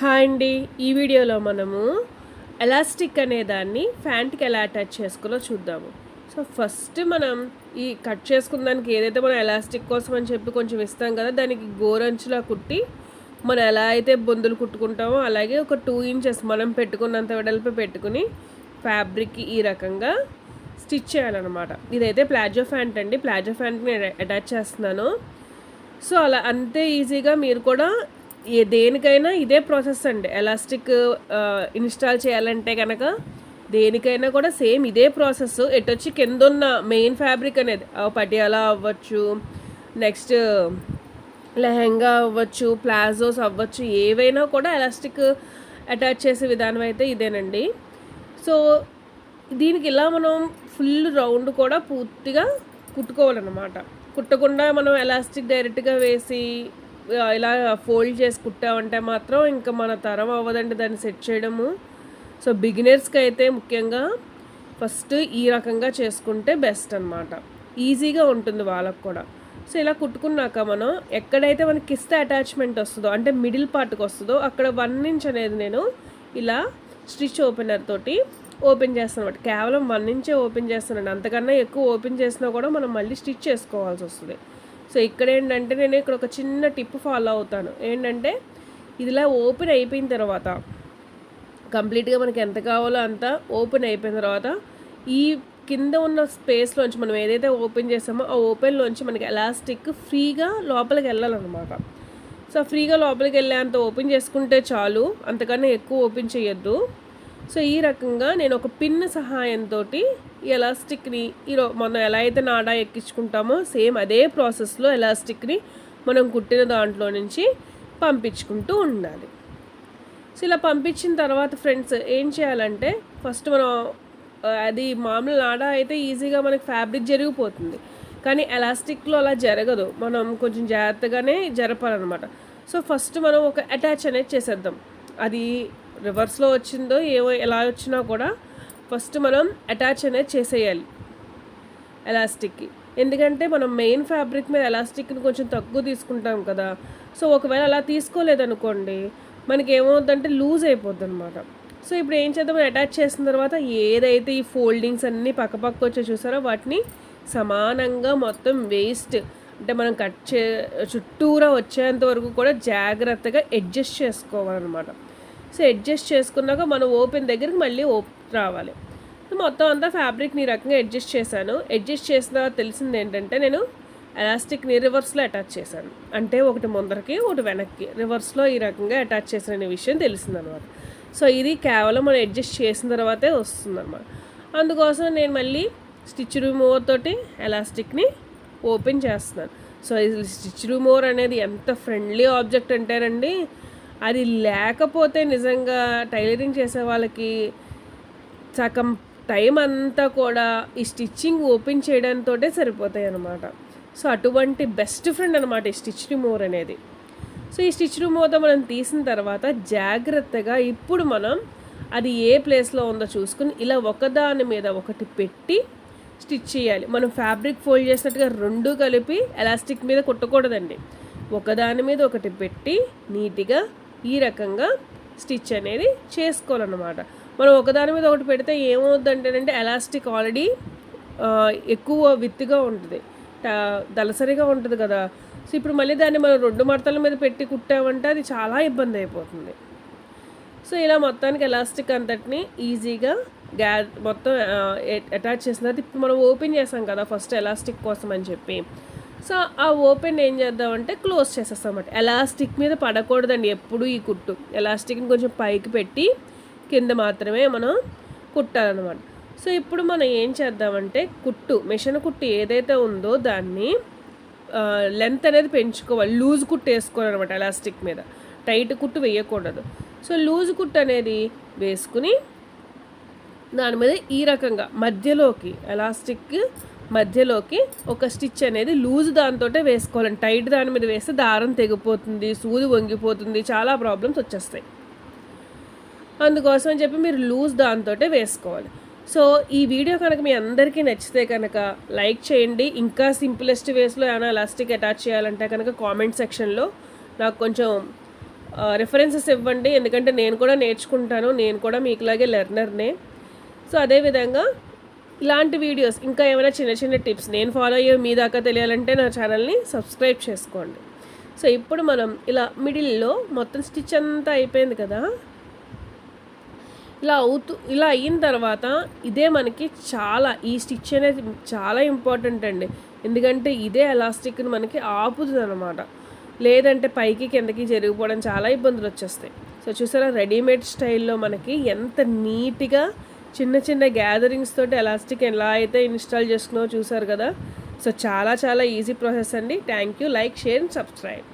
Hi అండి. ఈ వీడియోలో మనము ఎలాస్టిక్ అనే దాన్ని ఫ్యాంట్కి ఎలా అటాచ్ చేసుకోలో చూద్దాము. సో ఫస్ట్ మనం ఈ కట్ చేసుకున్న దానికి ఏదైతే మనం ఎలాస్టిక్ కోసం అని చెప్పి కొంచెం ఇస్తాం కదా దానికి గోరంచులా కుట్టి మనం ఎలా అయితే బొందులు కుట్టుకుంటామో అలాగే ఒక టూ ఇంచెస్ మనం పెట్టుకున్నంత వెడల్పు పెట్టుకుని ఫ్యాబ్రిక్కి ఈ రకంగా స్టిచ్ చేయాలన్నమాట. ఇదైతే ప్లాజో ఫ్యాంట్ అండి. ప్లాజో ఫ్యాంట్ నేను అటాచ్ చేస్తున్నాను. సో అలా అంతే ఈజీగా మీరు కూడా ఏ దేనికైనా ఇదే ప్రాసెస్ అండి. ఎలాస్టిక్ ఇన్స్టాల్ చేయాలంటే కనుక దేనికైనా కూడా సేమ్ ఇదే ప్రాసెస్. ఎటొచ్చి కింద ఉన్న మెయిన్ ఫ్యాబ్రిక్ అనేది పటియాలా అవ్వచ్చు నెక్స్ట్ లెహెంగా అవ్వచ్చు ప్లాజోస్ అవ్వచ్చు ఏవైనా కూడా ఎలాస్టిక్ అటాచ్ చేసే విధానం అయితే ఇదేనండి. సో దీనికి ఇలా మనం ఫుల్ రౌండ్ కూడా పూర్తిగా కుట్టుకోవాలన్నమాట. కుట్టకుండా మనం ఎలాస్టిక్ డైరెక్ట్గా వేసి ఇలా ఫోల్డ్ చేసి కుట్టామంటే మాత్రం ఇంకా మన తరం అవ్వదండి దాన్ని సెట్ చేయడము. సో బిగినర్స్కి అయితే ముఖ్యంగా ఫస్ట్ ఈ రకంగా చేసుకుంటే బెస్ట్ అనమాట ఈజీగా ఉంటుంది వాళ్ళకు కూడా. సో ఇలా కుట్టుకున్నాక మనం ఎక్కడైతే మనకి కిస్త అటాచ్మెంట్ వస్తుందో అంటే మిడిల్ పార్ట్కి వస్తుందో అక్కడ వన్ ఇంచ్ అనేది నేను ఇలా స్టిచ్ ఓపెనర్ తోటి ఓపెన్ చేస్తాను అనమాట కేవలం వన్ ఇంచే ఓపెన్ చేస్తానండి. అంతకన్నా ఎక్కువ ఓపెన్ చేసినా కూడా మనం మళ్ళీ స్టిచ్ చేసుకోవాల్సి వస్తుంది. సో ఇక్కడ ఏంటంటే నేను ఇక్కడ ఒక చిన్న టిప్ ఫాలో అవుతాను. ఏంటంటే ఇదిలా ఓపెన్ అయిపోయిన తర్వాత కంప్లీట్గా మనకి ఎంత కావాలో అంత ఓపెన్ అయిపోయిన తర్వాత ఈ కింద ఉన్న స్పేస్లోంచి మనం ఏదైతే ఓపెన్ చేసామో ఆ ఓపెన్లోంచి మనకి ఎలాస్టిక్ ఫ్రీగా లోపలికి వెళ్ళాలన్నమాట. సో ఫ్రీగా లోపలికి వెళ్ళేంత ఓపెన్ చేసుకుంటే చాలు అంతకన్నా ఎక్కువ ఓపెన్ చేయొద్దు. సో ఈ రకంగా నేను ఒక పిన్ సహాయంతో ఈ ఎలాస్టిక్ని ఈరో మనం ఎలా అయితే నాడా ఎక్కించుకుంటామో సేమ్ అదే ప్రాసెస్లో ఎలాస్టిక్ని మనం కుట్టిన దాంట్లో నుంచి పంపించుకుంటూ ఉండాలి. సో ఇలా పంపించిన తర్వాత ఫ్రెండ్స్ ఏం చేయాలంటే ఫస్ట్ మనం అది మామూలు నాడా అయితే ఈజీగా మనకి ఫ్యాబ్రిక్ జరిగిపోతుంది. కానీ ఎలాస్టిక్లో అలా జరగదు. మనం కొంచెం జాగ్రత్తగానే జరపాలన్నమాట. సో ఫస్ట్ మనం ఒక అటాచ్ అనేది చేసేద్దాం. అది రివర్స్లో వచ్చిందో ఏవో ఎలా వచ్చినా కూడా ఫస్ట్ మనం అటాచ్ అనేది చేసేయాలి ఎలాస్టిక్కి. ఎందుకంటే మనం మెయిన్ ఫ్యాబ్రిక్ మీద ఎలాస్టిక్ని కొంచెం తక్కువ తీసుకుంటాం కదా. సో ఒకవేళ అలా తీసుకోలేదనుకోండి మనకి ఏమవుతుందంటే లూజ్ అయిపోద్ది అనమాట సో ఇప్పుడు ఏం చేద్దాం? అటాచ్ చేసిన తర్వాత ఏదైతే ఈ ఫోల్డింగ్స్ అన్నీ పక్కపక్క వచ్చి చూసారో? వాటిని సమానంగా మొత్తం వేస్ట్ అంటే మనం కట్ చే చుట్టూరా వచ్చేంత వరకు కూడా జాగ్రత్తగా అడ్జస్ట్ చేసుకోవాలన్నమాట. సో అడ్జస్ట్ చేసుకున్నాక మనం ఓపెన్ దగ్గరికి మళ్ళీ ఓప్ రావాలి. మొత్తం అంతా ఫ్యాబ్రిక్ని ఈ రకంగా అడ్జస్ట్ చేశాను. అడ్జస్ట్ చేసిన తర్వాత తెలిసింది ఏంటంటే నేను ఎలాస్టిక్ని రివర్స్లో అటాచ్ చేశాను. అంటే ఒకటి ముందరకి ఒకటి వెనక్కి. రివర్స్లో ఈ రకంగా అటాచ్ చేసిన విషయం తెలిసిందనమాట. సో ఇది కేవలం మనం అడ్జస్ట్ చేసిన తర్వాతే వస్తుందన్నమాట అందుకోసం నేను మళ్ళీ స్టిచ్ రిమూవర్ తోటి ఎలాస్టిక్ని ఓపెన్ చేస్తున్నాను. సో ఇది స్టిచ్ రిమూవర్ అనేది ఎంత ఫ్రెండ్లీ ఆబ్జెక్ట్ అంటేనండి అది లేకపోతే నిజంగా టైలరింగ్ చేసే వాళ్ళకి సగం టైం అంతా కూడా ఈ స్టిచ్చింగ్ ఓపెన్ చేయడంతో సరిపోతాయి అన్నమాట సో అటువంటి బెస్ట్ ఫ్రెండ్ అనమాట ఈ స్టిచ్ రిమూవర్ అనేది. సో ఈ స్టిచ్ రిమూవర్తో మనం తీసిన తర్వాత జాగ్రత్తగా ఇప్పుడు మనం అది ఏ ప్లేస్లో ఉందో చూసుకుని ఇలా ఒకదాని మీద ఒకటి పెట్టి స్టిచ్ చేయాలి. మనం ఫ్యాబ్రిక్ ఫోల్డ్ చేసినట్టుగా రెండు కలిపి ఎలాస్టిక్ మీద కుట్టకూడదండి. ఒకదాని మీద ఒకటి పెట్టి నీట్గా ఈ రకంగా స్టిచ్ అనేది చేసుకోవాలన్నమాట. మనం ఒకదాని మీద ఒకటి పెడితే ఏమవుద్దంటేనంటే ఎలాస్టిక్ ఆల్రెడీ ఎక్కువ విత్తుగా ఉంటుంది. దలసరిగా దళసరిగా ఉంటుంది కదా. సో ఇప్పుడు మళ్ళీ దాన్ని మనం రెండు మడతల మీద పెట్టి కుట్టామంటే అది చాలా ఇబ్బంది అయిపోతుంది సో ఇలా మొత్తానికి ఎలాస్టిక్ అంతటిని ఈజీగా గ్యా మొత్తం అటాచ్ చేసిన తర్వాత ఇప్పుడు మనం ఓపెన్ చేసాం కదా ఫస్ట్ ఎలాస్టిక్ కోసం అని చెప్పి. సో ఆ ఓపెన్ ఏం చేద్దామంటే క్లోజ్ చేసేస్తాం అన్నమాట. ఎలాస్టిక్ మీద పడకూడదండి ఎప్పుడు ఈ కుట్టు. ఎలాస్టిక్ని కొంచెం పైకి పెట్టి కింద మాత్రమే మనం కుట్టాలన్నమాట. సో ఇప్పుడు మనం ఏం చేద్దామంటే కుట్టు మిషన్ కుట్టు ఏదైతే ఉందో దాన్ని లెంత్ అనేది పెంచుకోవాలి. లూజ్ కుట్టు వేసుకోవాలి అనమాట ఎలాస్టిక్ మీద. టైట్ కుట్టు వేయకూడదు. సో లూజ్ కుట్టు అనేది వేసుకుని దాని మీద ఈ రకంగా మధ్యలోకి ఎలాస్టిక్ మధ్యలోకి ఒక స్టిచ్ అనేది లూజ్ దాంతో వేసుకోవాలండి టైట్ దాని మీద వేస్తే దారం తెగిపోతుంది సూది వంగిపోతుంది చాలా ప్రాబ్లమ్స్ వచ్చేస్తాయి. అందుకోసం అని చెప్పి మీరు లూజ్ దాంతో వేసుకోవాలి. సో ఈ వీడియో కనుక మీ అందరికీ నచ్చితే కనుక లైక్ చేయండి. ఇంకా సింపులెస్ట్ వేస్లో ఏమైనా ఎలాస్టిక్ అటాచ్ చేయాలంటే కనుక కామెంట్ సెక్షన్లో నాకు కొంచెం రెఫరెన్సెస్ ఇవ్వండి. ఎందుకంటే నేను కూడా నేర్చుకుంటాను. నేను కూడా మీకులాగే లెర్నర్నే సో అదేవిధంగా ఇలాంటి వీడియోస్ ఇంకా ఏమైనా చిన్న చిన్న టిప్స్ నేను ఫాలో అయ్యే మీ దాకా తెలియాలంటే నా ఛానల్ని సబ్స్క్రైబ్ చేసుకోండి. సో ఇప్పుడు మనం ఇలా మిడిల్లో మొత్తం స్టిచ్ అంతా అయిపోయింది కదా? ఇలా అవుతూ ఇలా అయిన తర్వాత ఇదే మనకి చాలా ఈ స్టిచ్ అనేది చాలా ఇంపార్టెంట్ అండి. ఎందుకంటే ఇదే ఎలాస్టిక్ని మనకి ఆపుతుంది అనమాట లేదంటే పైకి కిందకి జరిగిపోవడం చాలా ఇబ్బందులు వచ్చేస్తాయి. సో చూసారా రెడీమేడ్ స్టైల్లో మనకి ఎంత నీట్గా చిన్న చిన్న గ్యాదరింగ్స్ తోటి ఎలాస్టిక్ ఎలా అయితే ఇన్స్టాల్ చేసుకున్నావో చూసారు కదా. సో చాలా చాలా ఈజీ ప్రాసెస్ అండి. Thank you like share and subscribe.